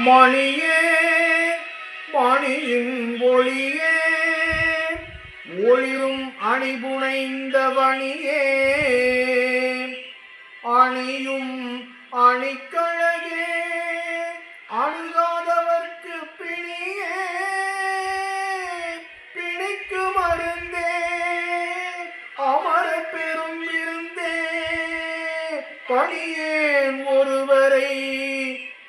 மணியே மணியின் ஒளியே ஒளிரும் அணிபுனைந்த வணியே அணியும் அணிக்கழகே அணுகாதவர்க்கு பிணியே பிணிக்கு மருந்தே அமர பெரும் இருந்தே பணியேன் ஒருவரை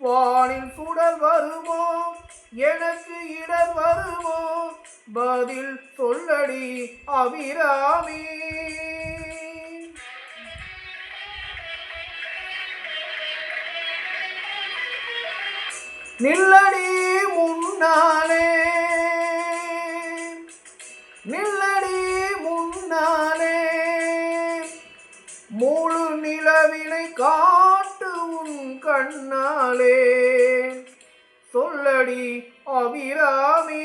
வானில் சுடர் வருமோ? எனக்கு இடர் வருமோ? பதில் சொல்லடி அபிராமி. நில்லடி முன்னாலே. நில்ல கண்ணாலே சொல்லடி அபிராமி.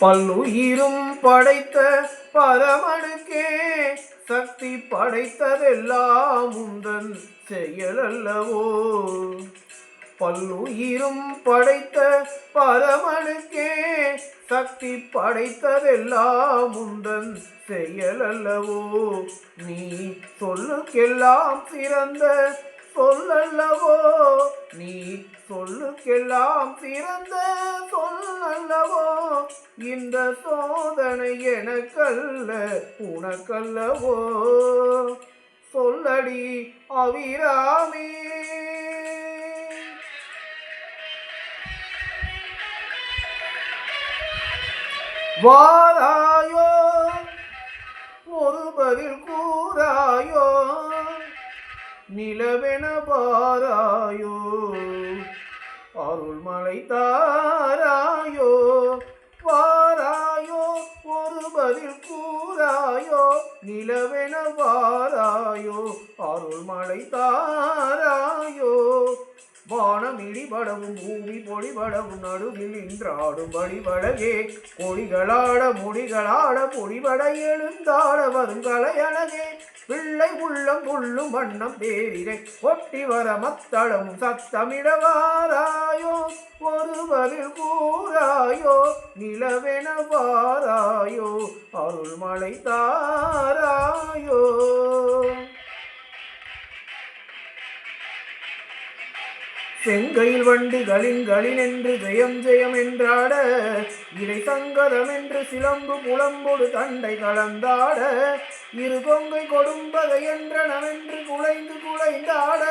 பல்லுயிரும் படைத்த பரமனுக்கே சக்தி படைத்ததெல்லாம் உந்தன் செயலல்லவோ. பல்லுயிரும் படைத்த பரமனுக்கே சக்தி படைத்ததெல்லாம் உந்தன் செயலல்லவோ? நீ சொல்லுக்கெல்லாம் சிறந்த சொல்லல்லவோ? நீ சொல்லுக்கெல்லாம் சிறந்த சொல்லல்லவோ? இந்த சோதனை எனக்கல்ல உனக்கல்லவோ? சொல்லடி அவிராமி வாராயோ ஒரு பதில் கூறாயோ நிலவென பாராயோ அருள்மலை தாராயோ வாராயோ ஒரு பதில் கூறாயோ நிலவென வாராயோ அருள்மலை தாராயோ வானம் இடிபடவும் பூமி பொடிபடவும் நடுவில் இன்றாடும் வழிபடவே கொடிகளாட முடிகளாட பொடிபட எழுந்தாட வருங்கலை அழகே பிள்ளை உள்ளம் துள்ளும் வண்ணம் பேரிரை ஒட்டி வர மத்தளம் சத்தமிடவாராயோ. ஒருவரில் கூறாயோ நிலவென வாராயோ அருள்மலை தாராயோ. செங்கையில் வண்டிகளின் களினென்று ஜெயம் ஜெயம் என்றாட இடை சங்கரம் என்று சிலம்பு புலம்பொடு தண்டை கலந்தாட இரு கொங்கை கொடும்பகை என்றனவென்று குலைந்து குலைந்தாட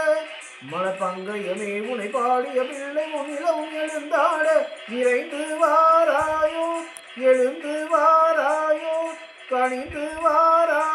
மலப்பங்கையமே உனை பாடிய பிள்ளை உனிலவும் எழுந்தாட இறைந்து வாராயோ எழுந்து வாராயோ கணிந்து வாராயோ